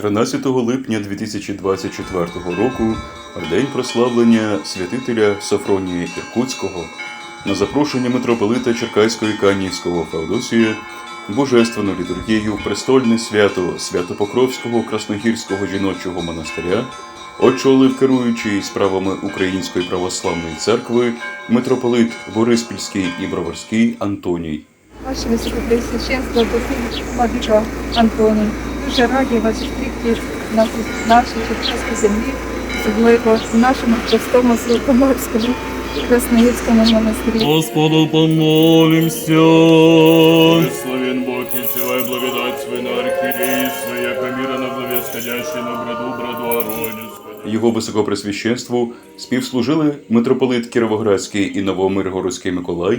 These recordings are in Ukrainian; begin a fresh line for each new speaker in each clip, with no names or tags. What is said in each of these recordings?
13 липня 2024 року день прославлення святителя Софронія Іркутського на запрошення митрополита Черкаського і Канівського Феодосія божественну літургію престольне свято Святопокровського Красногірського жіночого монастиря очолив керуючий справами Української православної церкви митрополит Бориспільський і Броварський Антоній.
Ваше Високопресвященство, Владика Антоній, дуже раді вас зустріти на нашій Черкаській землі, особливо в нашому простому Святоморському Красногірському монастирі.
Господу помолимся.
Благословен Бог и всевая благодать свою на архиереи яко мира на главе сходящей на броду, броду Аронинскую.
Його високопресвященству співслужили митрополит Кіровоградський і Новомиргородський Миколай,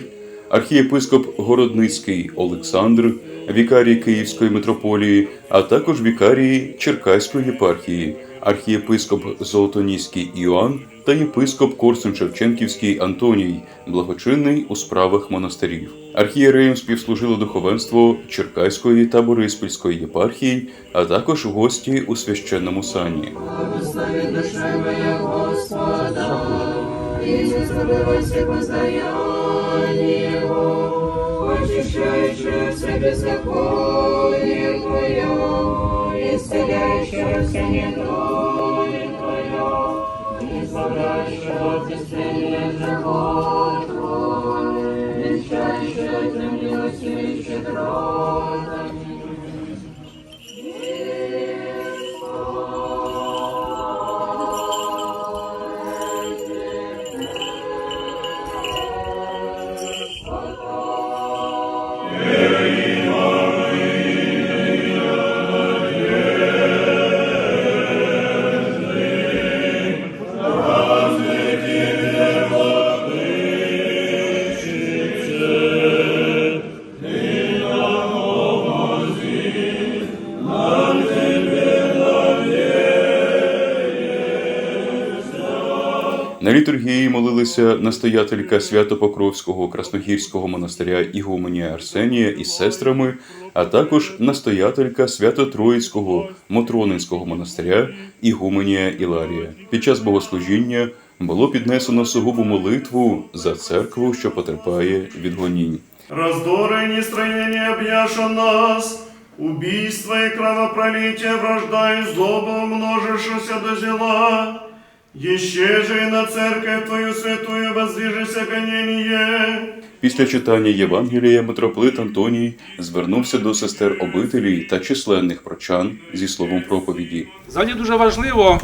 архієпископ Городницький Олександр, вікарій Київської митрополії, а також вікарії Черкаської єпархії, архієпископ Золотоніський Іоанн та єпископ Корсун-Шевченківський Антоній, благочинний у справах монастирів. Архієреям співслужило духовенство Черкаської та Бориспільської єпархії, а також гості у священному сані.
Очищающее все беззаконие Твое, исцеляющее все недоли Твое, избавляющее от исцеления живот Твой, венчающее землю силы
На літургії молилися настоятелька Свято-Покровського Красногірського монастиря Ігуменія Арсенія із сестрами, а також настоятелька Свято-Троїцького Мотронинського монастиря Ігуменія Іларія. Під час богослужіння було піднесено сугубу молитву за церкву, що потерпає від гонінь.
Раздоры и нестроение объяша нас, убийство и кровопролитие, вражда и злоба до зела. Еще же и на церковь Твою святую воздвижется гонение.
Після читання Євангелія митрополит Антоній звернувся до сестер обителі та численних прочан зі словом проповіді.
Взагалі дуже важливо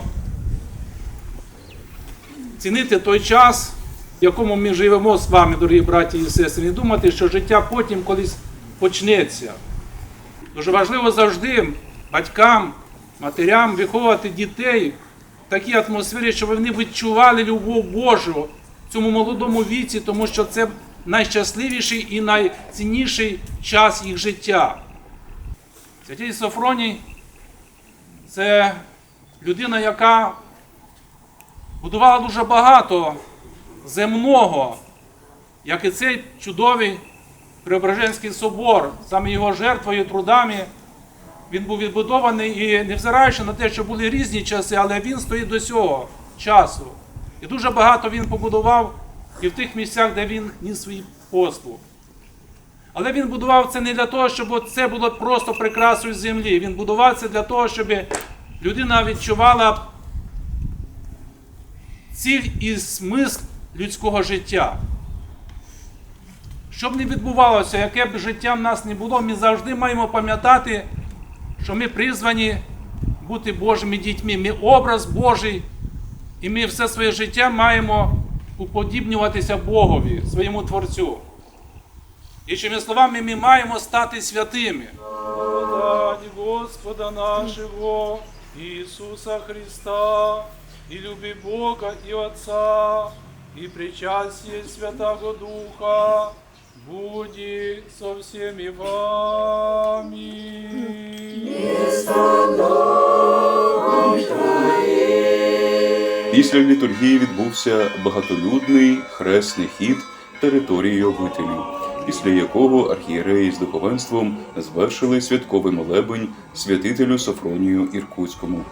цінити той час, в якому ми живемо з вами, дорогі браті і сестри, і думати, що життя потім колись почнеться. Дуже важливо завжди батькам, матерям виховувати дітей такій атмосфері, щоб вони відчували любов Божу в цьому молодому віці, тому що це найщасливіший і найцінніший час їх життя. Святий Софроній це людина, яка будувала дуже багато земного, як і цей чудовий Преображенський собор, саме його жертвою, трудами. Він був відбудований і невзираючи на те, що були різні часи, але він стоїть до цього часу. І дуже багато він побудував і в тих місцях, де він ніс свій послуг. Але він будував це не для того, щоб це було просто прикрасою землі. Він будував це для того, щоб людина відчувала ціль і смисл людського життя. Щоб не відбувалося, яке б життя в нас не було, ми завжди маємо пам'ятати, що ми призвані бути Божими дітьми. Ми образ Божий, і ми все своє життя маємо уподібнюватися Богові, своєму Творцю. Іншими словами, ми маємо стати святими. Благодаті Господа нашого Ісуса Христа, і люби Бога і Отця, і причастие Святого Духа, буде со всеми вами.
Після літургії відбувся багатолюдний хресний хід території обителю, після якого архієреї з духовенством звершили святковий молебень святителю Софронію Іркутському.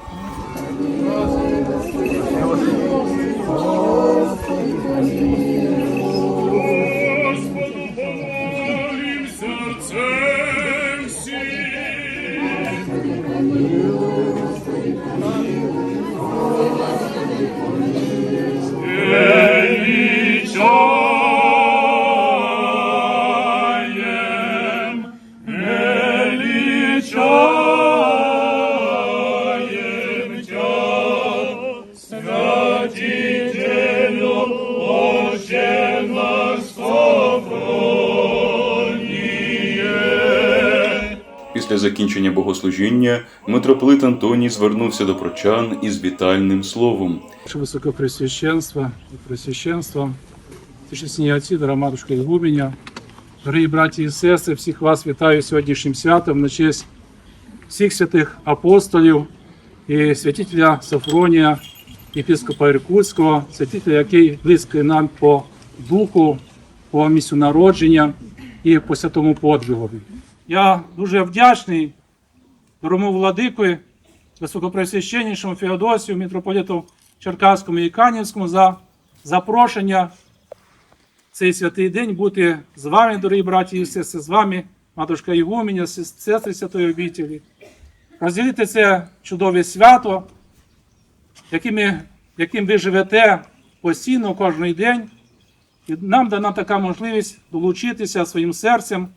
Закінчення богослужіння митрополит Антоній звернувся до прочан із вітальним словом.
Ваше Высокопресвященство и Пресвященство, Всечесні отці, дорога матушка Ігуменя, дорогі браті і сестри, всіх вас вітаю сьогоднішнім святом на честь всіх святих апостолів і святителя Сафронія, єпископа Іркутського, святителя, який близький нам по духу, по місцю народження і по святому подвигові. Я дуже вдячний дорому владикові, високопресвященнішому Феодосію, митрополіту Черкаському і Канівському за запрошення в цей святий день бути з вами, дорогі браті і сестри, з вами, матушка Ігуменя, сестри Святої обітелі, розділити це чудове свято, яким, яким ви живете постійно кожен день. І нам дана така можливість долучитися своїм серцем,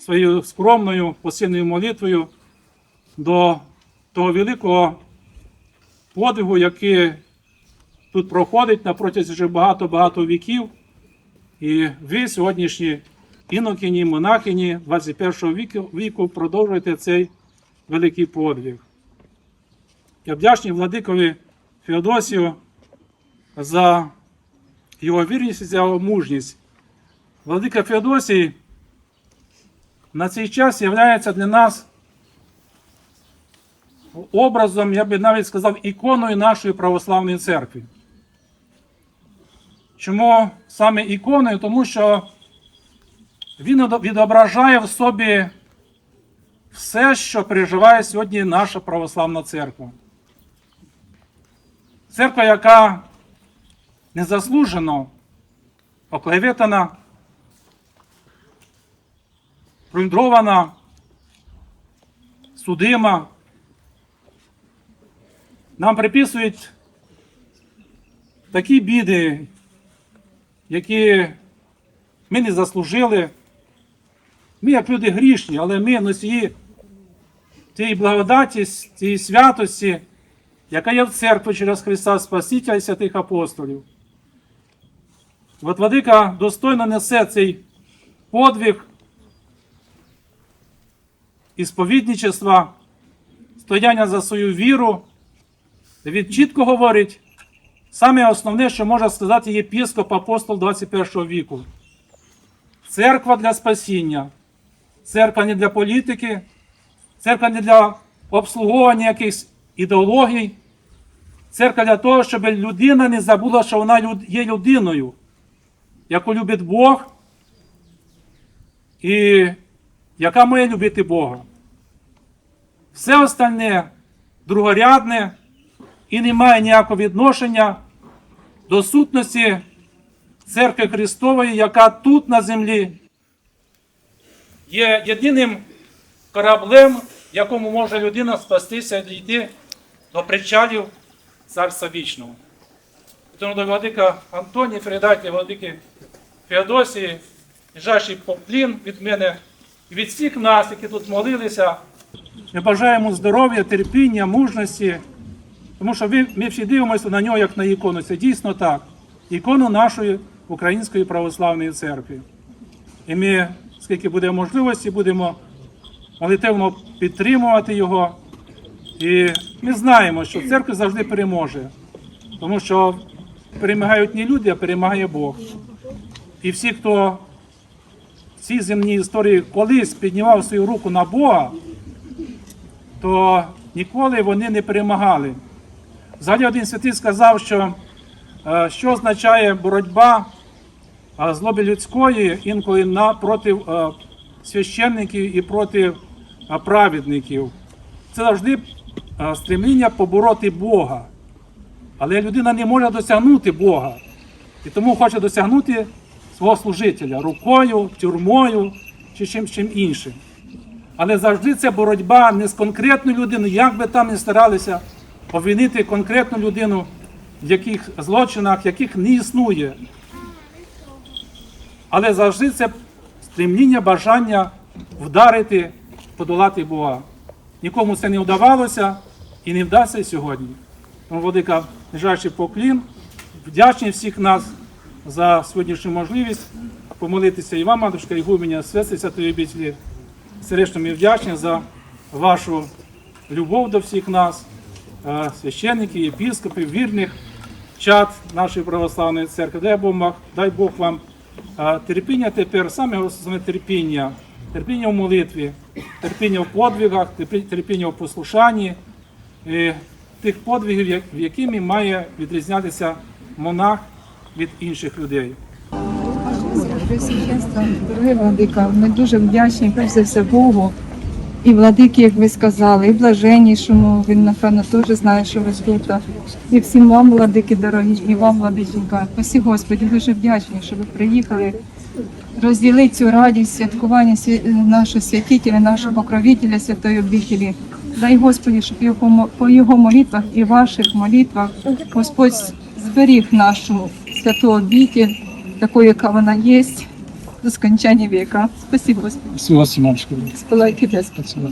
своєю скромною посильною молитвою до того великого подвигу, який тут проходить на протязі вже багато-багато віків. І ви сьогоднішні інокині, монахині 21 віку, віку продовжуєте цей великий подвиг. Я вдячний владикові Феодосію за його вірність і за його мужність. Владика Феодосій на цей час є для нас образом, я би навіть сказав, іконою нашої православної церкви. Чому саме іконою? Тому що він відображає в собі все, що переживає сьогодні наша православна церква. Церква, яка незаслужено оклеветана, плюндрована, судима. Нам приписують такі біди, які ми не заслужили. Ми, як люди грішні, але ми носії тієї благодаті, тієї святості, яка є в церкві через Христа Спасителя і святих апостолів. От Владика достойно несе цей подвиг ісповідничества, стояння за свою віру. Він чітко говорить, саме основне, що може сказати єпископ апостол 21 віку. Церква для спасіння, церква не для політики, церква не для обслуговування якихось ідеологій, церква для того, щоб людина не забула, що вона є людиною, яку любить Бог, і яка має любити Бога. Все остальне другорядне і не має ніякого відношення до сутності церкви Христової, яка тут на землі є єдиним кораблем, якому може людина спастися і дійти до причалів Царства Вічного. Тому до владика Антонії передайте владики Феодосії, жащий поплін від мене і від всіх нас, які тут молилися. Ми бажаємо здоров'я, терпіння, мужності, тому що ви- ми всі дивимося на нього як на ікону. Це дійсно так. Ікону нашої Української православної церкви. І ми, скільки буде можливості, будемо молитевно підтримувати його. І ми знаємо, що церква завжди переможе, тому що перемагають не люди, а перемагає Бог. І всі, хто в цій земній історії колись піднімав свою руку на Бога, то ніколи вони не перемагали. Взагалі один святий сказав, що е, що означає боротьба а, злоби людської інколи проти священників і проти праведників. Це завжди стремління побороти Бога. Але людина не може досягнути Бога. І тому хоче досягнути свого служителя рукою, тюрмою чи чим, чим іншим. Але завжди це боротьба не з конкретною людиною, як би там не старалися обвинити конкретну людину в яких злочинах, яких не існує. Але завжди це стремління, бажання вдарити, подолати Бога. Нікому це не вдавалося і не вдасться сьогодні. Тому, Владика, нижайший поклін, вдячний всіх нас за сьогоднішню можливість помолитися і вам, матушка, і гуменя, святий святої обітелі. Серечно ми вдячні за вашу любов до всіх нас, священників, єпіскопів, вірних чад нашої православної церкви. Дай Бог, дай Бог вам е, терпіння тепер, саме головне терпіння, терпіння в молитві, терпіння в подвигах, терпіння в послушанні, е, тих подвигів, в якими має відрізнятися монах від інших людей.
Дорогі владика, ми дуже вдячні перш за все Богу. І владики, як ви сказали, і блаженнішому, він, напевно, теж знає, що ви тут. І всім вам, владики дорогі, і вам, владиченька. Спасі Господі, дуже вдячні, що ви приїхали розділити цю радість святкування свя- нашого святителя, нашого покровителя святої обителі. Дай Господі, щоб його, по його молитвах і ваших молитвах Господь зберіг нашу святу обитель, такою, яка вона є, до скончання віка. Спасибо, Господи.
Всього Сімонського.
Спилайте
Спасибо.